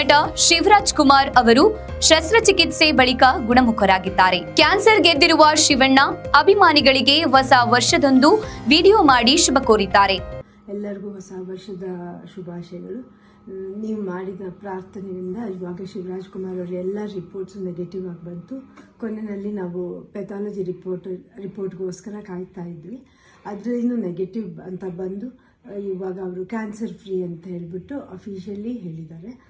ಶಿವರಾಜ್ ಕುಮಾರ್ ಅವರು ಶಸ್ತ್ರಚಿಕಿತ್ಸೆ ಬಳಿಕ ಗುಣಮುಖರಾಗಿದ್ದಾರೆ. ಕ್ಯಾನ್ಸರ್ ಗೆದ್ದಿರುವ ಶಿವಣ್ಣ ಅಭಿಮಾನಿಗಳಿಗೆ ಹೊಸ ವರ್ಷದಂದು ವಿಡಿಯೋ ಮಾಡಿ ಶುಭ ಕೋರಿದ್ದಾರೆ. ಎಲ್ಲರಿಗೂ ಹೊಸ ವರ್ಷದ ಶುಭಾಶಯಗಳು. ನೀವು ಮಾಡಿದ ಪ್ರಾರ್ಥನೆಯಿಂದ ಇವಾಗ ಶಿವರಾಜ್ ಕುಮಾರ್ ಅವರ ಎಲ್ಲ ರಿಪೋರ್ಟ್ಸ್ ನೆಗೆಟಿವ್ ಆಗಿ ಬಂತು. ಕೊನೆಯಲ್ಲಿ ನಾವು ಪೆಥಾಲಜಿ ರಿಪೋರ್ಟ್ ರಿಪೋರ್ಟ್ಗೋಸ್ಕರ ಕಾಯ್ತಾ ಇದ್ವಿ. ಅದರಿಂದ ನೆಗೆಟಿವ್ ಅಂತ ಬಂದು, ಇವಾಗ ಅವರು ಕ್ಯಾನ್ಸರ್ ಫ್ರೀ ಅಂತ ಹೇಳಿಬಿಟ್ಟು ಅಫಿಷಿಯಲಿ ಹೇಳಿದ್ದಾರೆ.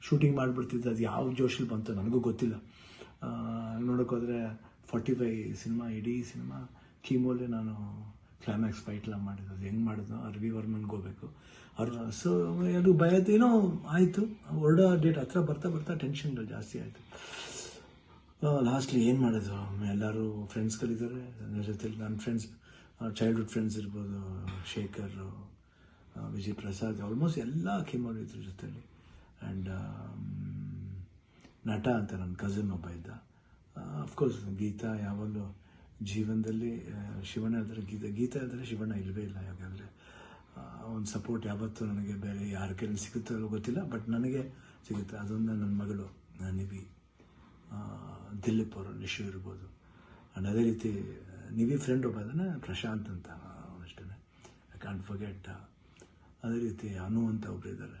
ಶೂಟಿಂಗ್ ಮಾಡಿಬಿಡ್ತಿದ್ದೆ. ಅದು ಯಾವ ಜೋಶಲ್ಲಿ ಬಂತು ನನಗೂ ಗೊತ್ತಿಲ್ಲ. ನೋಡೋಕ್ಕೋದ್ರೆ ಫಾರ್ಟಿ ಫೈ ಸಿನಿಮಾ, ಇಡೀ ಸಿನಿಮಾ, ಕೀಮೋಲೆ ನಾನು ಕ್ಲೈಮ್ಯಾಕ್ಸ್ ಫೈಟ್ಲ ಮಾಡಿದ್ದು. ಅದು ಹೆಂಗೆ ಮಾಡಿದ್ನೋ ಅರ್ವಿ ವರ್ಮನ್ಗೆ ಹೋಗ್ಬೇಕು. ಅವ್ರ ಸೊ ಅದು ಭಯದ, ಏನೋ ಆಯಿತು. ಹೊರಡೋ ಡೇಟ್ ಹತ್ರ ಬರ್ತಾ ಬರ್ತಾ ಟೆನ್ಷನ್ಗಳು ಜಾಸ್ತಿ ಆಯಿತು. ಲಾಸ್ಟ್ಲಿ ಏನು ಮಾಡೋದು ಎಲ್ಲರೂ ಫ್ರೆಂಡ್ಸ್ಗಳಿದ್ದಾರೆ ನನ್ನ ಜೊತೆಲಿ ನನ್ನ ಫ್ರೆಂಡ್ಸ್ ಚೈಲ್ಡ್ಹುಡ್ ಫ್ರೆಂಡ್ಸ್ ಇರ್ಬೋದು, ಶೇಖರ್ ವಿಜಯ್ ಪ್ರಸಾದ್ ಆಲ್ಮೋಸ್ಟ್ ಎಲ್ಲ ಇದ್ರ ಜೊತೆಲಿ. ಆ್ಯಂಡ್ ನಟ ಅಂತ ನನ್ನ ಕಸಿನ್ ಒಬ್ಬ ಇದ್ದ. ಅಫ್ಕೋರ್ಸ್ ಗೀತಾ ಯಾವಾಗಲೂ ಜೀವನದಲ್ಲಿ ಶಿವಣ್ಣ ಇದ್ದರೆ ಗೀತಾ ಗೀತಾ ಇದ್ದರೆ ಶಿವಣ್ಣ ಇಲ್ಲವೇ ಇಲ್ಲ ಯಾಕಂದರೆ ಒಂದು ಸಪೋರ್ಟ್ ಯಾವತ್ತೂ ನನಗೆ ಬೇರೆ ಯಾರ ಕೈಲಿ ಸಿಗುತ್ತೋ ಗೊತ್ತಿಲ್ಲ ಬಟ್ ನನಗೆ ಸಿಗುತ್ತೆ. ಅದೊಂದು ನನ್ನ ಮಗಳು ನಿವಿ ದಿಲೀಪ್ ಅವರು, ನಿಶು ಇರ್ಬೋದು. ಆ್ಯಂಡ್ ಅದೇ ರೀತಿ, ನಿವಿ ಫ್ರೆಂಡ್ ಒಬ್ಬ ಅದನ್ನು ಪ್ರಶಾಂತ್ ಅಂತ ಅವನಷ್ಟೇ ಐ ಕಾಂಟ್ ಫರ್ಗೆಟ್ ಅದೇ ರೀತಿ ಅನು ಅಂತ ಒಬ್ಬರು ಇದ್ದಾರೆ.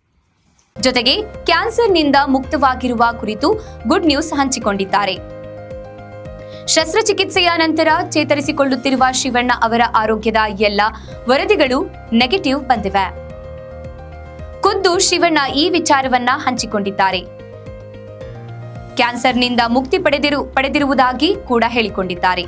ಜೊತೆಗೆ ಕ್ಯಾನ್ಸರ್ನಿಂದ ಮುಕ್ತವಾಗಿರುವ ಕುರಿತು ಗುಡ್ ನ್ಯೂಸ್ ಹಂಚಿಕೊಂಡಿದ್ದಾರೆ. ಶಸ್ತ್ರಚಿಕಿತ್ಸೆಯ ನಂತರ ಚೇತರಿಸಿಕೊಳ್ಳುತ್ತಿರುವ ಶಿವಣ್ಣ ಅವರ ಆರೋಗ್ಯದ ಎಲ್ಲ ವರದಿಗಳು ನೆಗೆಟಿವ್ ಬಂದಿವೆ. ಖುದ್ದು ಶಿವಣ್ಣ ಈ ವಿಚಾರವನ್ನ ಹಂಚಿಕೊಂಡಿದ್ದಾರೆ. ಕ್ಯಾನ್ಸರ್ನಿಂದ ಮುಕ್ತಿ ಪಡೆದಿರು, ಪಡೆದಿರುವುದಾಗಿ ಕೂಡ ಹೇಳಿಕೊಂಡಿದ್ದಾರೆ.